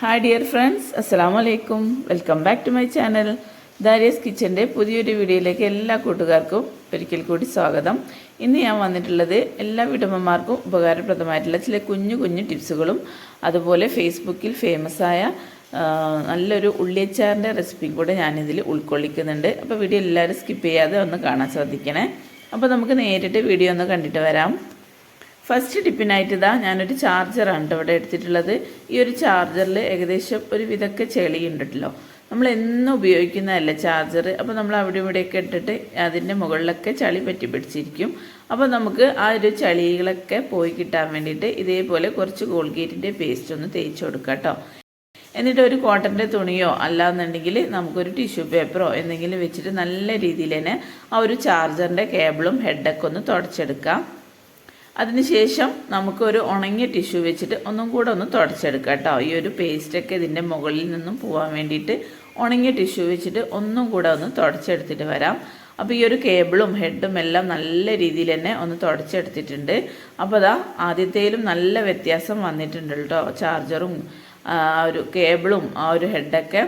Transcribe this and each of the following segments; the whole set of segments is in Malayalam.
ഹായ് ഡിയർ ഫ്രണ്ട്സ് അസ്സാം വലൈക്കും welcome back to my channel Darius കിച്ചന്റെ പുതിയൊരു വീഡിയോയിലേക്ക് എല്ലാ കൂട്ടുകാർക്കും ഒരിക്കൽ കൂടി സ്വാഗതം. ഇന്ന് ഞാൻ വന്നിട്ടുള്ളത് എല്ലാ വീട്ടമ്മമാർക്കും ഉപകാരപ്രദമായിട്ടുള്ള ചില കുഞ്ഞു കുഞ്ഞു ടിപ്സുകളും അതുപോലെ ഫേസ്ബുക്കിൽ ഫേമസായ നല്ലൊരു ഉള്ളിയച്ചാറിന്റെ റെസിപ്പിയും കൂടെ ഞാനിതിൽ ഉൾക്കൊള്ളിക്കുന്നുണ്ട്. അപ്പോൾ വീഡിയോ എല്ലാവരും സ്കിപ്പ് ചെയ്യാതെ ഒന്ന് കാണാൻ ശ്രദ്ധിക്കണേ. അപ്പോൾ നമുക്ക് നേരിട്ട് വീഡിയോ ഒന്ന് കണ്ടിട്ട് വരാം. ഫസ്റ്റ് ടിപ്പിനായിട്ട് ഇതാ ഞാനൊരു ചാർജറാണ് ഇവിടെ എടുത്തിട്ടുള്ളത്. ഈ ഒരു ചാർജറിൽ ഏകദേശം ഒരു വിധക്കെ ചെളിയുണ്ടല്ലോ നമ്മൾ എന്നും ഉപയോഗിക്കുന്നതല്ല ചാർജർ അപ്പോൾ നമ്മൾ അവിടെ ഇവിടെയൊക്കെ ഇട്ടിട്ട് അതിന്റെ മുകളിലൊക്കെ ചളി പറ്റി പിടിച്ചിരിക്കും. അപ്പോൾ നമുക്ക് ആ ഒരു ചളികളൊക്കെ പോയി കിട്ടാൻ വേണ്ടിയിട്ട് ഇതേപോലെ കുറച്ച് കോൾഗേറ്റിന്റെ പേസ്റ്റ് ഒന്ന് തേച്ച് കൊടുക്കാം കേട്ടോ എന്നിട്ട് ഒരു കോട്ടന്റെ തുണിയോ അല്ലാന്നുണ്ടെങ്കിൽ നമുക്കൊരു ടിഷ്യൂ പേപ്പറോ എന്തെങ്കിലും വെച്ചിട്ട് നല്ല രീതിയിൽ തന്നെ ആ ഒരു ചാർജറിന്റെ കേബിളും ഹെഡൊക്കെ ഒന്ന് തുടച്ചെടുക്കാം. അതിനുശേഷം നമുക്കൊരു ഉണങ്ങിയ ടിഷ്യൂ വെച്ചിട്ട് ഒന്നും കൂടെ ഒന്ന് തുടച്ചെടുക്കാം കേട്ടോ. ഈ ഒരു പേസ്റ്റൊക്കെ ഇതിന്റെ മുകളിൽ നിന്നും പോകാൻ വേണ്ടിയിട്ട് ഉണങ്ങിയ ടിഷ്യൂ വെച്ചിട്ട് ഒന്നും കൂടെ ഒന്ന് തുടച്ചെടുത്തിട്ട് വരാം. അപ്പോൾ ഈ ഒരു കേബിളും ഹെഡും എല്ലാം നല്ല രീതിയിൽ തന്നെ ഒന്ന് തുടച്ചെടുത്തിട്ടുണ്ട്. അപ്പോൾ അതാ ആദ്യത്തേലും നല്ല വ്യത്യാസം വന്നിട്ടുണ്ട് കേട്ടോ. ചാർജറും ആ ഒരു കേബിളും ആ ഒരു ഹെഡൊക്കെ.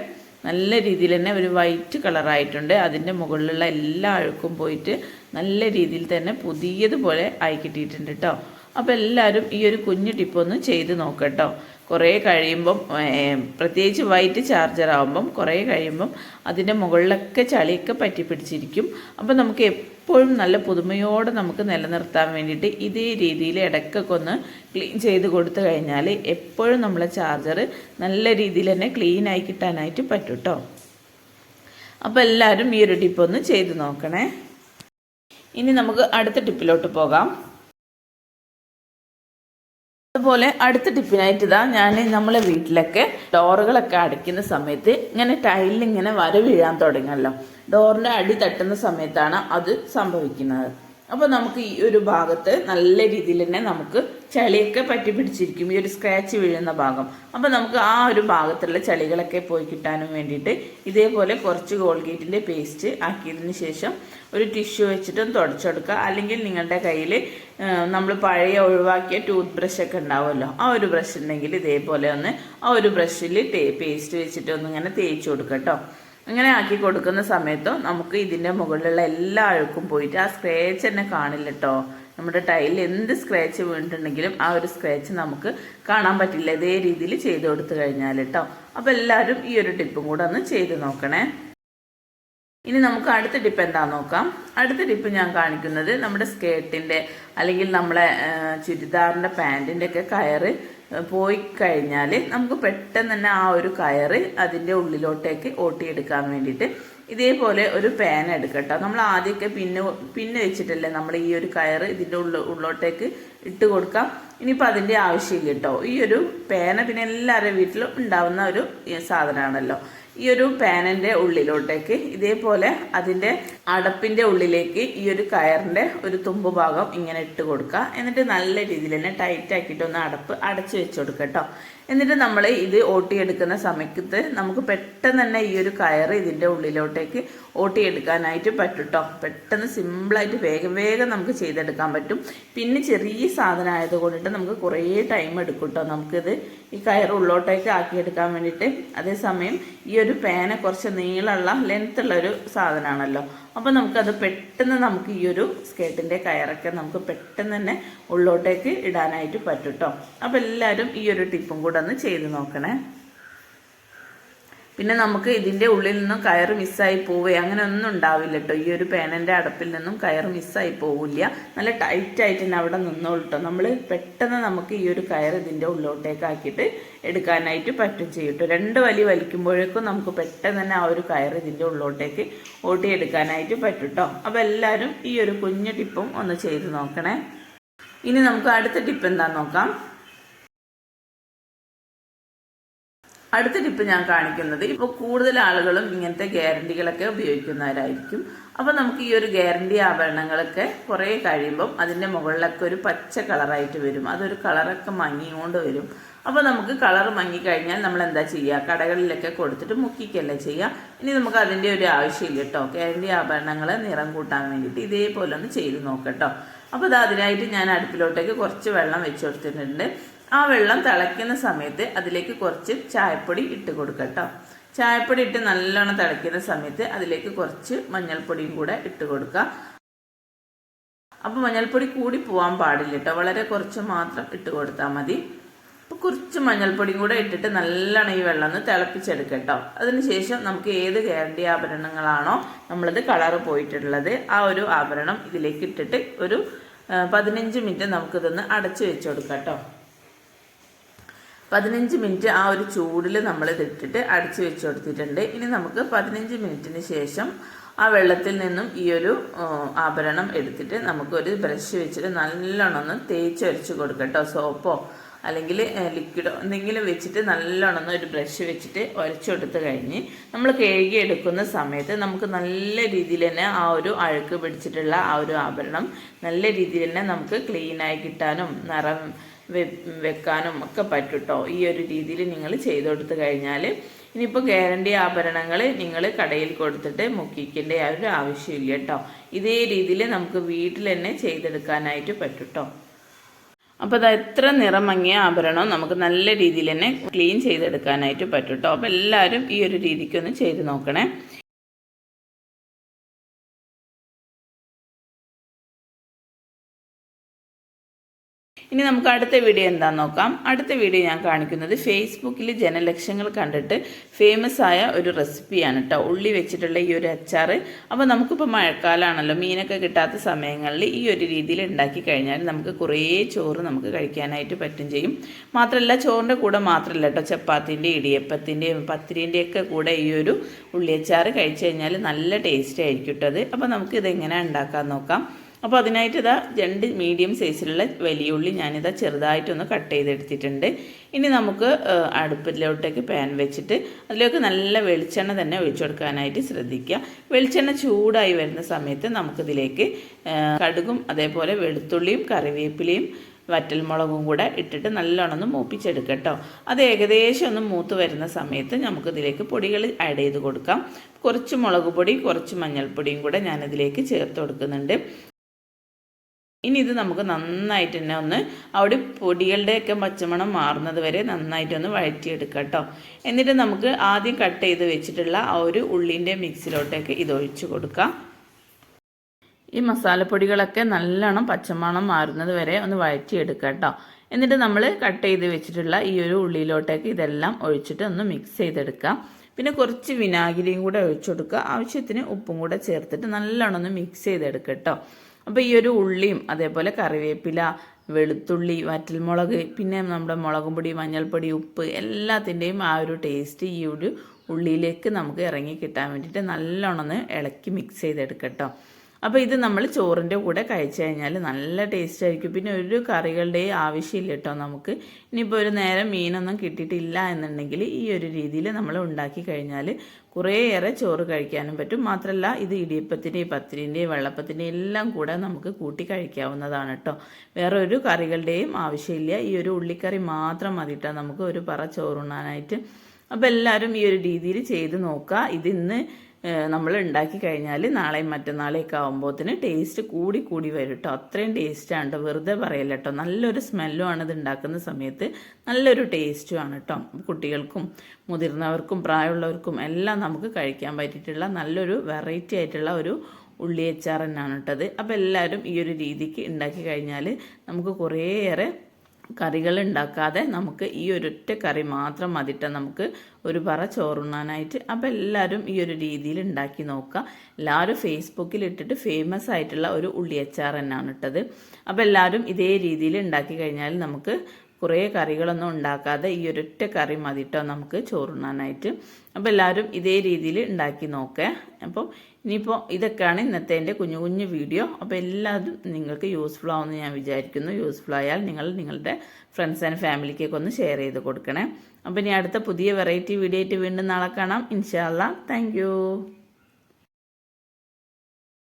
നല്ല രീതിയിൽ തന്നെ ഒരു വൈറ്റ് കളറായിട്ടുണ്ട് അതിന്റെ മുകളിലുള്ള എല്ലാ അഴുക്കും പോയിട്ട് നല്ല രീതിയിൽ തന്നെ പുതിയതുപോലെ ആയി കിട്ടിയിട്ടുണ്ട് കേട്ടോ അപ്പോൾ എല്ലാവരും ഈ ഒരു കുഞ്ഞു ടിപ്പൊന്ന് ചെയ്ത് നോക്കട്ടോ കുറേ കഴിയുമ്പം പ്രത്യേകിച്ച് വൈറ്റ് ചാർജർ ആകുമ്പം കുറേ കഴിയുമ്പം അതിന്റെ മുകളിലൊക്കെ ചളിയൊക്കെ പറ്റി പിടിച്ചിരിക്കും. അപ്പോൾ നമുക്ക് എപ്പോഴും നല്ല പുതുമയോടെ നമുക്ക് നിലനിർത്താൻ വേണ്ടിയിട്ട് ഇതേ രീതിയിൽ ഇടയ്ക്കൊക്കെ ഒന്ന് ക്ലീൻ ചെയ്ത് കൊടുത്തു കഴിഞ്ഞാൽ എപ്പോഴും നമ്മളെ ചാർജർ നല്ല രീതിയിൽ തന്നെ ക്ലീൻ ആയി കിട്ടാനായിട്ട് പറ്റും കേട്ടോ അപ്പോൾ എല്ലാവരും ഈ ഒരു ടിപ്പ് ഒന്ന് ചെയ്ത് നോക്കണേ. ഇനി നമുക്ക് അടുത്ത ടിപ്പിലോട്ട് പോകാം. അതുപോലെ അടുത്ത ടിപ്പിനായിട്ട് ഇതാ ഞാൻ നമ്മളെ വീട്ടിലൊക്കെ ഡോറുകളൊക്കെ അടയ്ക്കുന്ന സമയത്ത് ഇങ്ങനെ ടൈലിൽ ഇങ്ങനെ വര വീഴാൻ തുടങ്ങിയല്ലോ ഡോറിന്റെ അടി തട്ടുന്ന സമയത്താണ് അത് സംഭവിക്കുന്നത്. അപ്പോൾ നമുക്ക് ഈ ഒരു ഭാഗത്ത് നല്ല രീതിയിൽ തന്നെ നമുക്ക് ചളിയൊക്കെ പറ്റി പിടിച്ചിരിക്കും. ഈ ഒരു സ്ക്രാച്ച് വീഴുന്ന ഭാഗം. അപ്പോൾ നമുക്ക് ആ ഒരു ഭാഗത്തുള്ള ചളികളൊക്കെ പോയി കിട്ടാനും വേണ്ടിയിട്ട് ഇതേപോലെ കുറച്ച് കോൾഗേറ്റിന്റെ പേസ്റ്റ് ആക്കിയതിന് ശേഷം ഒരു ടിഷ്യൂ വെച്ചിട്ടും തുടച്ചെടുക്കുക അല്ലെങ്കിൽ നിങ്ങളുടെ കയ്യിൽ നമ്മൾ പഴയ ഒഴിവാക്കിയ ടൂത്ത് ബ്രഷ് ഒക്കെ ഉണ്ടാവുമല്ലോ. ആ ഒരു ബ്രഷ് ഉണ്ടെങ്കിൽ ഇതേപോലെ ഒന്ന് ആ ഒരു ബ്രഷിൽ പേസ്റ്റ് വെച്ചിട്ട് ഒന്ന് ഇങ്ങനെ തേച്ച് കൊടുക്കുക കേട്ടോ. അങ്ങനെ ആക്കി കൊടുക്കുന്ന സമയത്തോ നമുക്ക് ഇതിന്റെ മുകളിലുള്ള എല്ലാ അഴുക്കും പോയിട്ട് ആ സ്ക്രാച്ച് തന്നെ കാണില്ല കേട്ടോ നമ്മുടെ ടൈലിൽ എന്ത് സ്ക്രാച്ച് വീണിട്ടുണ്ടെങ്കിലും ആ ഒരു സ്ക്രാച്ച് നമുക്ക് കാണാൻ പറ്റില്ല. ഇതേ രീതിയിൽ ചെയ്ത് കൊടുത്തു കഴിഞ്ഞാൽ കേട്ടോ അപ്പോൾ എല്ലാവരും ഈ ഒരു ടിപ്പും കൂടെ ഒന്ന് ചെയ്ത് നോക്കണേ. ഇനി നമുക്ക് അടുത്ത ടിപ്പ് എന്താ നോക്കാം. അടുത്ത ടിപ്പ് ഞാൻ കാണിക്കുന്നത് നമ്മുടെ സ്കേർട്ടിന്റെ അല്ലെങ്കിൽ നമ്മളെ ചുരിദാറിന്റെ പാന്റിന്റെ ഒക്കെ കയറ് പോയി കഴിഞ്ഞാൽ നമുക്ക് പെട്ടെന്ന് തന്നെ ആ ഒരു കയറ് അതിന്റെ ഉള്ളിലോട്ടേക്ക് ഓട്ടിയെടുക്കാൻ വേണ്ടിയിട്ട് ഇതേപോലെ ഒരു പാൻ എടുക്കട്ടോ. നമ്മൾ ആദ്യമൊക്കെ പിന്നെ പിന്നെ വെച്ചിട്ടല്ലേ നമ്മൾ ഈ ഒരു കയറ് ഇതിന്റെ ഉള്ള ഉള്ളോട്ടേക്ക് ഇട്ട് കൊടുക്കാം. ഇനിയിപ്പോൾ അതിന്റെ ആവശ്യമില്ല കേട്ടോ. ഈ ഒരു പേന പിന്നെ എല്ലാവരുടെ വീട്ടിലും ഉണ്ടാവുന്ന ഒരു സാധനമാണല്ലോ ഈ ഒരു പാനിന്റെ ഉള്ളിലോട്ടേക്ക് ഇതേപോലെ അതിന്റെ അടപ്പിന്റെ ഉള്ളിലേക്ക് ഈ ഒരു കയറിന്റെ ഒരു തുമ്പ് ഭാഗം ഇങ്ങനെ ഇട്ട് കൊടുക്കുക. എന്നിട്ട് നല്ല രീതിയിൽ തന്നെ ടൈറ്റ് ആക്കിയിട്ട് ഒന്ന് അടപ്പ് അടച്ചു വെച്ച് കൊടുക്കുക കേട്ടോ. എന്നിട്ട് നമ്മൾ ഇത് ഓട്ടിയെടുക്കുന്ന സമയത്ത് നമുക്ക് പെട്ടെന്ന് തന്നെ ഈ ഒരു കയറ് ഇതിന്റെ ഉള്ളിലോട്ടേക്ക് ഓട്ടിയെടുക്കാനായിട്ട് പറ്റും കേട്ടോ പെട്ടെന്ന് സിമ്പിളായിട്ട് വേഗം വേഗം നമുക്ക് ചെയ്തെടുക്കാൻ പറ്റും. പിന്നെ ചെറിയ സാധനം ആയതുകൊണ്ടിട്ട് നമുക്ക് കുറേ ടൈം എടുക്കും കേട്ടോ നമുക്കിത് ഈ കയറ് ഉള്ളോട്ടേക്ക് ആക്കിയെടുക്കാൻ വേണ്ടിയിട്ട്. അതേസമയം ഈ ഒരു പേന കുറച്ച് നീളമുള്ള ലെങ്ത്തുള്ള ഒരു സാധനമാണല്ലോ. അപ്പോൾ നമുക്കത് പെട്ടെന്ന് നമുക്ക് ഈ ഒരു സ്കേർട്ടിന്റെ കയറൊക്കെ നമുക്ക് പെട്ടെന്ന് തന്നെ ഉള്ളോട്ടേക്ക് ഇടാനായിട്ട് പറ്റും കേട്ടോ അപ്പോൾ എല്ലാവരും ഈ ഒരു ടിപ്പും കൂടെ ഒന്ന് ചെയ്ത് നോക്കണേ. പിന്നെ നമുക്ക് ഇതിന്റെ ഉള്ളിൽ നിന്നും കയർ മിസ്സായി പോവേ. അങ്ങനെ ഒന്നും ഉണ്ടാവില്ല കേട്ടോ ഈ ഒരു പേനന്റെ അടപ്പിൽ നിന്നും കയർ മിസ്സായി പോവില്ല. നല്ല ടൈറ്റായിട്ട് തന്നെ അവിടെ നിന്നോളൂ കേട്ടോ നമ്മൾ പെട്ടെന്ന് നമുക്ക് ഈ ഒരു കയർ ഇതിന്റെ ഉള്ളിലോട്ടേക്ക് ആക്കിയിട്ട് എടുക്കാനായിട്ട് പറ്റും ചെയ്യും കേട്ടോ രണ്ട് വലി വലിക്കുമ്പോഴേക്കും നമുക്ക് പെട്ടെന്ന് തന്നെ ആ ഒരു കയർ ഇതിന്റെ ഉള്ളിലോട്ടേക്ക് ഓട്ടിയെടുക്കാനായിട്ട് പറ്റും കേട്ടോ അപ്പോൾ എല്ലാവരും ഈ ഒരു കുഞ്ഞു ടിപ്പും ഒന്ന് ചെയ്ത് നോക്കണേ. ഇനി നമുക്ക് അടുത്ത ടിപ്പ് എന്താണെന്ന് നോക്കാം. അടുത്ത ടിപ്പ് ഞാൻ കാണിക്കുന്നത് ഇപ്പോൾ കൂടുതൽ ആളുകളും ഇങ്ങനത്തെ ഗ്യാരണ്ടികളൊക്കെ ഉപയോഗിക്കുന്നവരായിരിക്കും. അപ്പോൾ നമുക്ക് ഈ ഒരു ഗ്യാരണ്ടി ആഭരണങ്ങളൊക്കെ കുറേ കഴിയുമ്പം അതിന്റെ മുകളിലൊക്കെ ഒരു പച്ച കളറായിട്ട് വരും. അതൊരു കളറൊക്കെ മങ്ങിക്കൊണ്ട് വരും. അപ്പോൾ നമുക്ക് കളർ മങ്ങിക്കഴിഞ്ഞാൽ നമ്മൾ എന്താ ചെയ്യുക കടകളിലൊക്കെ കൊടുത്തിട്ട് മുക്കിക്കല്ലേ ചെയ്യുക ഇനി നമുക്ക് അതിന്റെ ഒരു ആവശ്യമില്ല കേട്ടോ. ഗ്യാരണ്ടി ആഭരണങ്ങൾ നിറം കൂട്ടാൻ വേണ്ടിയിട്ട് ഇതേപോലെ ഒന്ന് ചെയ്ത് നോക്കട്ടോ. അപ്പോൾ അത് അതിനായിട്ട് ഞാൻ അടുപ്പിലോട്ടേക്ക് കുറച്ച് വെള്ളം വെച്ച് കൊടുത്തിട്ടുണ്ട്. ആ വെള്ളം തിളയ്ക്കുന്ന സമയത്ത് അതിലേക്ക് കുറച്ച് ചായപ്പൊടി ഇട്ട് കൊടുക്കട്ടോ. ചായപ്പൊടി ഇട്ട് നല്ലോണം തിളയ്ക്കുന്ന സമയത്ത് അതിലേക്ക് കുറച്ച് മഞ്ഞൾപ്പൊടിയും കൂടെ ഇട്ട് കൊടുക്കുക അപ്പോൾ മഞ്ഞൾപ്പൊടി കൂടി പോകാൻ പാടില്ല കേട്ടോ വളരെ കുറച്ച് മാത്രം ഇട്ട് കൊടുത്താൽ മതി. അപ്പോൾ കുറച്ച് മഞ്ഞൾപ്പൊടിയും കൂടെ ഇട്ടിട്ട് നല്ലോണം ഈ വെള്ളം ഒന്ന് തിളപ്പിച്ചെടുക്കുക കേട്ടോ അതിനുശേഷം നമുക്ക് ഏത് ഗ്യാരണ്ടി ആഭരണങ്ങളാണോ നമ്മളത് കളറ് പോയിട്ടുള്ളത് ആ ഒരു ആഭരണം ഇതിലേക്ക് ഇട്ടിട്ട് ഒരു പതിനഞ്ച് മിനിറ്റ് നമുക്കിതൊന്ന് അടച്ചു വെച്ച് കൊടുക്കാം കേട്ടോ പതിനഞ്ച് മിനിറ്റ് ആ ഒരു ചൂടിൽ നമ്മൾ ഇതിട്ടിട്ട് അടച്ച് വെച്ച് കൊടുത്തിട്ടുണ്ട്. ഇനി നമുക്ക് പതിനഞ്ച് മിനിറ്റിന് ശേഷം ആ വെള്ളത്തിൽ നിന്നും ഈ ഒരു ആഭരണം എടുത്തിട്ട് നമുക്ക് ഒരു ബ്രഷ് വെച്ചിട്ട് നല്ലോണം ഒന്ന് തേച്ചൊരച്ച് കൊടുക്കട്ടോ സോപ്പോ അല്ലെങ്കിൽ ലിക്വിഡോ എന്തെങ്കിലും വെച്ചിട്ട് നല്ലോണം ഒരു ബ്രഷ് വെച്ചിട്ട് ഉരച്ചെടുത്ത് കഴിഞ്ഞ് നമ്മൾ കഴുകി എടുക്കുന്ന സമയത്ത് നമുക്ക് നല്ല രീതിയിൽ തന്നെ ആ ഒരു അഴുക്ക് പിടിച്ചിട്ടുള്ള ആ ഒരു ആഭരണം നല്ല രീതിയിൽ തന്നെ നമുക്ക് ക്ലീനായി കിട്ടാനും നിറം വെക്കാനും ഒക്കെ പറ്റുട്ടോ. ഈ ഒരു രീതിയിൽ നിങ്ങൾ ചെയ്തു കൊടുത്തു കഴിഞ്ഞാൽ ഇനിയിപ്പോൾ ഗ്യാരണ്ടി ആഭരണങ്ങൾ നിങ്ങൾ കടയിൽ കൊടുത്തിട്ട് മുക്കിക്കേണ്ട ഒരു ആവശ്യമില്ല കേട്ടോ. ഇതേ രീതിയിൽ നമുക്ക് വീട്ടിൽ തന്നെ ചെയ്തെടുക്കാനായിട്ട് പറ്റും കേട്ടോ അപ്പോൾ അത് എത്ര നിറം മങ്ങിയ ആഭരണം നമുക്ക് നല്ല രീതിയിൽ തന്നെ ക്ലീൻ ചെയ്തെടുക്കാനായിട്ട് പറ്റും കേട്ടോ അപ്പോൾ എല്ലാവരും ഈ ഒരു രീതിക്കൊന്ന് ചെയ്ത് നോക്കണേ. ഇനി നമുക്ക് അടുത്ത വീഡിയോ എന്താണെന്ന് നോക്കാം. അടുത്ത വീഡിയോ ഞാൻ കാണിക്കുന്നത് ഫേസ്ബുക്കിൽ ജനലക്ഷങ്ങൾ കണ്ടിട്ട് ഫേമസ് ആയ ഒരു റെസിപ്പിയാണ് കേട്ടോ ഉള്ളി വെച്ചിട്ടുള്ള ഈ ഒരു അച്ചാർ. അപ്പോൾ നമുക്കിപ്പോൾ മഴക്കാലമാണല്ലോ മീനൊക്കെ കിട്ടാത്ത സമയങ്ങളിൽ ഈ ഒരു രീതിയിൽ ഉണ്ടാക്കി കഴിഞ്ഞാൽ നമുക്ക് കുറേ ചോറ് നമുക്ക് കഴിക്കാനായിട്ട് പറ്റും ചെയ്യും. മാത്രമല്ല ചോറിന്റെ കൂടെ മാത്രമല്ല കേട്ടോ ചപ്പാത്തിന്റെ ഇടിയപ്പത്തിന്റെയും പത്തിരിന്റെയൊക്കെ കൂടെ ഈ ഒരു ഉള്ളിയച്ചാർ കഴിച്ചു കഴിഞ്ഞാൽ നല്ല ടേസ്റ്റ് ആയിരിക്കും കേട്ടോ അത്. അപ്പോൾ നമുക്ക് ഇതെങ്ങനെ ഉണ്ടാക്കാൻ നോക്കാം. അപ്പോൾ അതിനായിട്ട് ഇതാ രണ്ട് മീഡിയം സൈസിലുള്ള വലിയ ഉള്ളി ഞാനിതാ ചെറുതായിട്ടൊന്ന് കട്ട് ചെയ്തെടുത്തിട്ടുണ്ട്. ഇനി നമുക്ക് അടുപ്പിലോട്ടേക്ക് പാൻ വെച്ചിട്ട് അതിലേക്ക് നല്ല വെളിച്ചെണ്ണ തന്നെ ഒഴിച്ചു കൊടുക്കാനായിട്ട് ശ്രദ്ധിക്കുക. വെളിച്ചെണ്ണ ചൂടായി വരുന്ന സമയത്ത് നമുക്കിതിലേക്ക് കടുകും അതേപോലെ വെളുത്തുള്ളിയും കറിവേപ്പിലയും വറ്റൽമുളകും കൂടെ ഇട്ടിട്ട് നല്ലോണം ഒന്ന് മൂപ്പിച്ചെടുക്കട്ടോ. അത് ഏകദേശം ഒന്ന് മൂത്ത് വരുന്ന സമയത്ത് നമുക്കിതിലേക്ക് പൊടികൾ ആഡ് ചെയ്ത് കൊടുക്കാം. കുറച്ച് മുളക് പൊടി കുറച്ച് മഞ്ഞൾപ്പൊടിയും കൂടെ ഞാനിതിലേക്ക് ചേർത്ത് കൊടുക്കുന്നുണ്ട്. ഇനി ഇത് നമുക്ക് നന്നായിട്ട് തന്നെ ഒന്ന് അവിടെ പൊടികളുടെയൊക്കെ പച്ചമണം മാറുന്നത് വരെ നന്നായിട്ടൊന്ന് വഴറ്റിയെടുക്കാം കേട്ടോ. എന്നിട്ട് നമുക്ക് ആദ്യം കട്ട് ചെയ്ത് വെച്ചിട്ടുള്ള ആ ഒരു ഉള്ളിന്റെ മിക്സിലോട്ടേക്ക് ഇത് ഒഴിച്ചു കൊടുക്കാം. ഈ മസാലപ്പൊടികളൊക്കെ നല്ലോണം പച്ചമണം മാറുന്നത് വരെ ഒന്ന് വഴറ്റിയെടുക്കാം കേട്ടോ. എന്നിട്ട് നമ്മൾ കട്ട് ചെയ്ത് വെച്ചിട്ടുള്ള ഈ ഒരു ഉള്ളിയിലോട്ടേക്ക് ഇതെല്ലാം ഒഴിച്ചിട്ട് ഒന്ന് മിക്സ് ചെയ്തെടുക്കാം. പിന്നെ കുറച്ച് വിനാഗിരിയും കൂടെ ഒഴിച്ചു കൊടുക്കുക. ആവശ്യത്തിന് ഉപ്പും കൂടെ ചേർത്തിട്ട് നല്ലോണം ഒന്ന് മിക്സ് ചെയ്തെടുക്കുക കേട്ടോ. അപ്പോൾ ഈ ഒരു ഉള്ളിയും അതേപോലെ കറിവേപ്പില വെളുത്തുള്ളി വറ്റൽമുളക് പിന്നെ നമ്മുടെ മുളകും പൊടി മഞ്ഞൾപ്പൊടി ഉപ്പ് എല്ലാത്തിന്റെയും ആ ഒരു ടേസ്റ്റ് ഈ ഒരു ഉള്ളിയിലേക്ക് നമുക്ക് ഇറങ്ങി കിട്ടാൻ വേണ്ടിയിട്ട് നല്ലോണം ഇളക്കി മിക്സ് ചെയ്തെടുക്കട്ടോ അപ്പോൾ ഇത് നമ്മൾ ചോറിന്റെ കൂടെ കഴിച്ചു കഴിഞ്ഞാൽ നല്ല ടേസ്റ്റ് ആയിരിക്കും. പിന്നെ ഒരു കറികളുടെയും ആവശ്യമില്ല കേട്ടോ നമുക്ക്. ഇനിയിപ്പോൾ ഒരു നേരം മീനൊന്നും കിട്ടിയിട്ടില്ല എന്നുണ്ടെങ്കിൽ ഈ ഒരു രീതിയിൽ നമ്മൾ ഉണ്ടാക്കി കഴിഞ്ഞാൽ കുറേയേറെ ചോറ് കഴിക്കാനും പറ്റും. മാത്രമല്ല ഇത് ഇടിയപ്പത്തിന്റെയും പത്തിരിന്റെയും വെള്ളപ്പത്തിന്റെയും എല്ലാം കൂടെ നമുക്ക് കൂട്ടി കഴിക്കാവുന്നതാണ് കേട്ടോ വേറെ ഒരു കറികളുടെയും ആവശ്യമില്ല. ഈ ഒരു ഉള്ളിക്കറി മാത്രം മതി കേട്ടോ നമുക്ക് ഒരു പറ ചോറുണ്ണാനായിട്ട്. അപ്പോൾ എല്ലാവരും ഈ ഒരു രീതിയിൽ ചെയ്ത് നോക്കുക ഇതിന്ന് നമ്മൾ ഉണ്ടാക്കി കഴിഞ്ഞാൽ നാളെയും മറ്റന്നാളെയൊക്കെ ആകുമ്പോഴത്തിന് ടേസ്റ്റ് കൂടി കൂടി വരും കേട്ടോ അത്രയും ടേസ്റ്റാണ് കേട്ടോ വെറുതെ പറയല്ല കേട്ടോ നല്ലൊരു സ്മെല്ലും ആണ് ഇത് ഉണ്ടാക്കുന്ന സമയത്ത്. നല്ലൊരു ടേസ്റ്റും ആണ് കേട്ടോ കുട്ടികൾക്കും മുതിർന്നവർക്കും പ്രായമുള്ളവർക്കും എല്ലാം നമുക്ക് കഴിക്കാൻ പറ്റിയിട്ടുള്ള നല്ലൊരു വെറൈറ്റി ആയിട്ടുള്ള ഒരു ഉള്ളി അച്ചാർ തന്നെയാണ് കേട്ടത് അപ്പോൾ എല്ലാവരും ഈ ഒരു രീതിക്ക് ഉണ്ടാക്കി കഴിഞ്ഞാൽ നമുക്ക് കുറേയേറെ കറികൾ ഉണ്ടാക്കാതെ നമുക്ക് ഈ ഒരൊറ്റ കറി മാത്രം മതിട്ട നമുക്ക് ഒരു പറ ചോറുണ്ണാനായിട്ട്. അപ്പോൾ എല്ലാവരും ഈ ഒരു രീതിയിൽ ഉണ്ടാക്കി നോക്കുക എല്ലാവരും ഫേസ്ബുക്കിൽ ഇട്ടിട്ട് ഫേമസ് ആയിട്ടുള്ള ഒരു ഉള്ളിയച്ചാർ തന്നെയാണ് ഇട്ടത്. അപ്പോൾ എല്ലാവരും ഇതേ രീതിയിൽ ഉണ്ടാക്കി കഴിഞ്ഞാൽ നമുക്ക് കുറേ കറികളൊന്നും ഉണ്ടാക്കാതെ ഈ ഒരൊറ്റ കറി മതിട്ടോ നമുക്ക് ചോറുണ്ണാനായിട്ട്. അപ്പോൾ എല്ലാവരും ഇതേ രീതിയിൽ ഉണ്ടാക്കി നോക്കേ. അപ്പോൾ ഇനിയിപ്പോൾ ഇതൊക്കെയാണ് ഇന്നത്തെ എന്റെ കുഞ്ഞു കുഞ്ഞു വീഡിയോ. അപ്പോൾ എല്ലാവരും നിങ്ങൾക്ക് യൂസ്ഫുൾ ആവുമെന്ന് ഞാൻ വിചാരിക്കുന്നു. യൂസ്ഫുൾ ആയാൽ നിങ്ങൾ നിങ്ങളുടെ ഫ്രണ്ട്സ് ആൻഡ് ഫാമിലിക്കൊക്കെ ഒന്ന് ഷെയർ ചെയ്ത് കൊടുക്കണേ. അപ്പോൾ ഇനി അടുത്ത പുതിയ വെറൈറ്റി വീഡിയോ ആയിട്ട് വീണ്ടും നാളെ കാണാം. ഇൻഷാല്ല താങ്ക്